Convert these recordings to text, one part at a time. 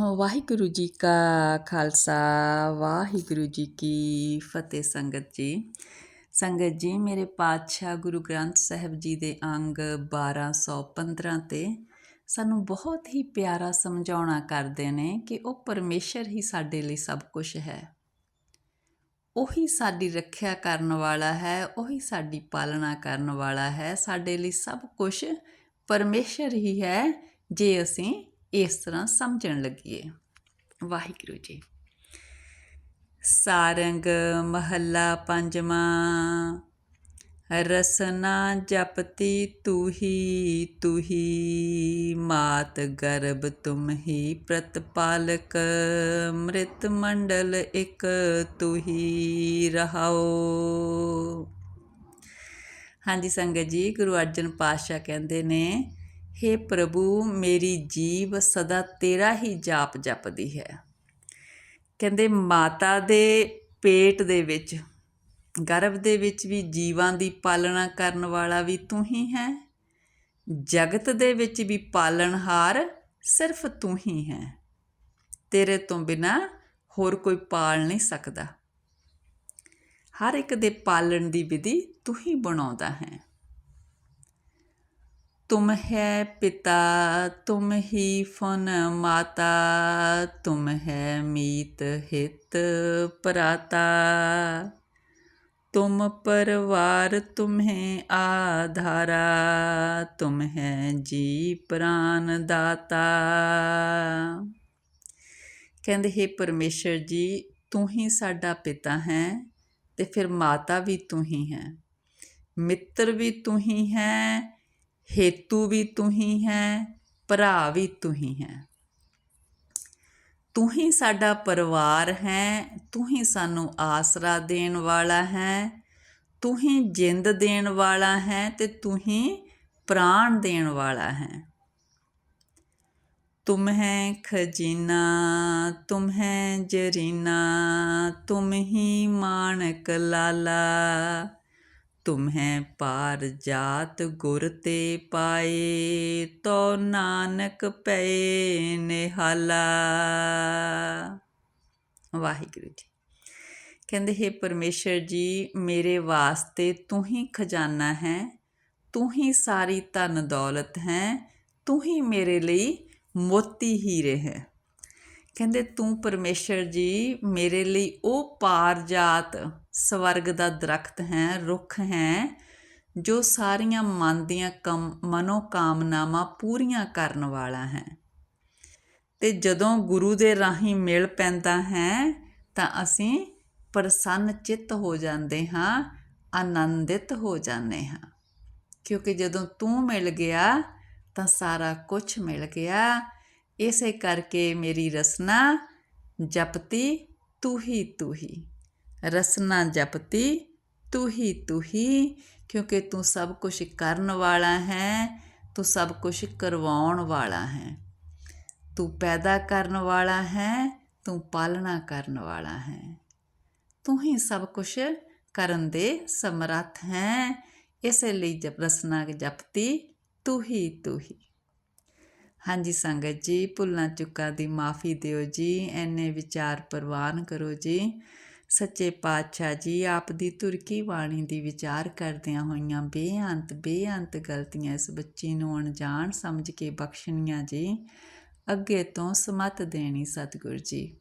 ਵਾਹਿਗੁਰੂ ਜੀ ਕਾ ਖਾਲਸਾ, ਵਾਹਿਗੁਰੂ ਜੀ ਕੀ ਫਤਿਹ ਸੰਗਤ ਜੀ। ਸੰਗਤ ਜੀ, ਮੇਰੇ ਪਾਤਸ਼ਾਹ ਗੁਰੂ ਗ੍ਰੰਥ ਸਾਹਿਬ ਜੀ ਦੇ ਅੰਗ 1215 ਤੇ ਸਾਨੂੰ ਬਹੁਤ ਹੀ ਪਿਆਰਾ ਸਮਝਾਉਣਾ ਕਰਦੇ ਨੇ ਕਿ ਉਹ ਪਰਮੇਸ਼ਰ ਹੀ ਸਾਡੇ ਲਈ ਸਭ ਕੁਝ ਹੈ। ਉਹੀ ਸਾਡੀ ਰੱਖਿਆ ਕਰਨ ਵਾਲਾ ਹੈ, ਉਹੀ ਸਾਡੀ ਪਾਲਣਾ ਕਰਨ ਵਾਲਾ ਹੈ, ਸਾਡੇ ਲਈ ਸਭ ਕੁਝ ਪਰਮੇਸ਼ਰ ਹੀ ਹੈ। ਜੇ ਅਸੀਂ ਇਸ ਤਰ੍ਹਾਂ ਸਮਝਣ ਲੱਗੀਏ ਵਾਹਿਗੁਰੂ ਜੀ। ਸਾਰੰਗ ਮਹੱਲਾ ਪੰਜਵਾਂ, ਰਸਨਾ ਜਪਤੀ ਤੂ ਹੀ ਤੂ ਹੀ ਮਾਤ ਗਰਭ ਤੁਮ ਹੀ ਪ੍ਰਤਪਾਲਕ ਮ੍ਰਿਤ ਮੰਡਲ ਇਕ ਤੂ ਹੀ ਰਹਾਓ। ਹਾਂਜੀ ਸੰਗਤ ਜੀ, ਗੁਰੂ ਅਰਜਨ ਪਾਤਸ਼ਾਹ ਕਹਿੰਦੇ ਨੇ हे ਪ੍ਰਭੂ, ਮੇਰੀ ਜੀਵ ਸਦਾ ਤੇਰਾ ਹੀ ਜਾਪ ਜਪਦੀ ਹੈ। ਕਹਿੰਦੇ ਮਾਤਾ ਦੇ ਪੇਟ ਦੇ ਵਿੱਚ, ਗਰਭ ਦੇ ਵਿੱਚ ਵੀ ਜੀਵਾਂ ਦੀ ਪਾਲਣਾ ਕਰਨ ਵਾਲਾ ਵੀ ਤੂੰ ਹੀ ਹੈ। ਜਗਤ ਦੇ ਵਿੱਚ ਵੀ ਪਾਲਣਹਾਰ ਸਿਰਫ ਤੂੰ ਹੀ ਹੈ। ਤੇਰੇ ਤੋਂ ਬਿਨਾ ਹੋਰ ਕੋਈ ਪਾਲ ਨਹੀਂ ਸਕਦਾ। ਹਰ ਇੱਕ ਦੇ ਪਾਲਣ ਦੀ ਵਿਧੀ ਤੂੰ ਹੀ ਬਣਾਉਂਦਾ ਹੈ। तुम है पिता तुम ही फन माता तुम है मीत हित पराता तुम परिवार तुम्हें आधारा तुम है जी प्राण दाता ਕਹਿੰਦੇ हे ਪਰਮੇਸ਼ਰ ਜੀ ਤੂੰ ਹੀ ਸਾਡਾ ਪਿਤਾ ਹੈ ਤੇ ਫਿਰ ਮਾਤਾ ਵੀ ਤੂੰ ਹੀ ਹੈ ਮਿੱਤਰ ਵੀ ਤੂੰ ਹੀ ਹੈ ਹੇਤੂ ਵੀ ਤੂੰ ਹੀ ਹੈ, ਭਰਾ ਵੀ ਤੂੰ ਹੀ ਹੈ। ਤੂੰ ਹੀ ਸਾਡਾ ਪਰਿਵਾਰ ਹੈ, ਤੂੰ ਹੀ ਸਾਨੂੰ ਆਸਰਾ ਦੇਣ ਵਾਲਾ ਹੈ, ਤੂੰ ਹੀ ਜਿੰਦ ਦੇਣ ਵਾਲਾ ਹੈ ਤੇ ਤੂੰ ਹੀ ਪ੍ਰਾਣ ਦੇਣ ਵਾਲਾ ਹੈ। ਤੁਮ ਹੈ ਖਜ਼ੀਨਾ, ਤੁਮ ਹੈ ਜਰੀਨਾ, ਤੁਮ ਹੀ ਮਾਨਕ ਲਾਲਾ। ਤੁਮ ਪਾਰ ਜਾਤ ਗੁਰ ਤੇ ਪਾਏ, ਤੋ ਨਾਨਕ ਪਏ ਨਿਹਾਲਾ। ਵਾਹਿਗੁਰੂ ਜੀ। ਕਹਿੰਦੇ, ਹੈ ਪਰਮੇਸ਼ਰ ਜੀ, ਮੇਰੇ ਵਾਸਤੇ ਤੂੰ ਹੀ ਖਜ਼ਾਨਾ ਹੈ, ਤੂੰ ਹੀ ਸਾਰੀ ਧਨ ਦੌਲਤ ਹੈ, ਤੂੰ ਹੀ ਮੇਰੇ ਲਈ ਮੋਤੀ ਹੀਰੇ ਹੈ। ਕਹਿੰਦੇ, ਤੂੰ ਪਰਮੇਸ਼ਰ ਜੀ, ਮੇਰੇ ਲਈ ਉਹ ਪਾਰਜਾਤ ਸਵਰਗ ਦਾ ਦਰਖਤ ਹੈ, ਰੁੱਖ ਹੈ, ਜੋ ਸਾਰੀਆਂ ਮਨ ਦੀਆਂ ਕਮ ਮਨੋ ਕਾਮਨਾਵਾਂ ਪੂਰੀਆਂ ਕਰਨ ਵਾਲਾ ਹੈ। ਤੇ ਜਦੋਂ ਗੁਰੂ ਦੇ ਰਾਹੀਂ ਮਿਲ ਪੈਂਦਾ ਹੈ, ਤਾਂ ਅਸੀਂ ਪ੍ਰਸੰਨ ਚਿੱਤ ਹੋ ਜਾਂਦੇ ਹਾਂ, ਆਨੰਦਿਤ ਹੋ ਜਾਂਦੇ ਹਾਂ। ਕਿਉਂਕਿ ਜਦੋਂ ਤੂੰ ਮਿਲ ਗਿਆ, ਤਾਂ ਸਾਰਾ ਕੁਝ ਮਿਲ ਗਿਆ। ਇਸੇ ਕਰਕੇ ਮੇਰੀ ਰਸਨਾ, ਜਪਤੀ ਤੂੰ ਹੀ ਤੂੰ ਹੀ। ਰਸਨਾ ਜਪਤੀ ਤੂੰ ਹੀ ਤੂੰ ਹੀ ਕਿਉਂਕਿ ਤੂੰ ਸਭ ਕੁਝ ਕਰਨ ਵਾਲਾ ਹੈ, ਤੂੰ ਸਭ ਕੁਝ ਕਰਵਾਉਣ ਵਾਲਾ ਹੈ। ਤੂੰ ਪੈਦਾ ਕਰਨ ਵਾਲਾ ਹੈ, ਤੂੰ ਪਾਲਣਾ ਕਰਨ ਵਾਲਾ ਹੈ। ਤੂੰ ਹੀ ਸਭ ਕੁਝ ਕਰਨ ਦੇ ਸਮਰੱਥ ਹੈ। ਇਸ ਲਈ ਜਪ, ਰਸਨਾ ਜਪਤੀ ਤੂੰ ਹੀ ਤੂੰ ਹੀ ਹਾਂਜੀ ਸੰਗਤ ਜੀ, ਭੁੱਲਾਂ ਚੁੱਕਾਂ ਦੀ ਮਾਫੀ ਦਿਓ ਜੀ ਐਨੇ ਵਿਚਾਰ ਪ੍ਰਵਾਨ ਕਰੋ ਜੀ। ਸੱਚੇ ਪਾਤਸ਼ਾਹ ਜੀ, ਆਪ ਦੀ ਤੁਰਕੀ ਬਾਣੀ ਦੀ ਵਿਚਾਰ ਕਰਦਿਆਂ ਹੋਈਆਂ ਬੇਅੰਤ ਬੇਅੰਤ ਗਲਤੀਆਂ ਇਸ ਬੱਚੀ ਨੂੰ ਅਣਜਾਣ ਸਮਝ ਕੇ ਬਖਸ਼ਣੀਆਂ ਜੀ। ਅੱਗੇ ਤੋਂ ਸਮਤ ਦੇਣੀ ਸਤਿਗੁਰ ਜੀ।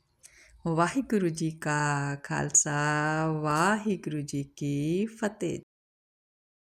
ਵਾਹਿਗੁਰੂ ਜੀ ਕਾ ਖਾਲਸਾ, ਵਾਹਿਗੁਰੂ ਜੀ ਕੀ ਫਤਿਹ।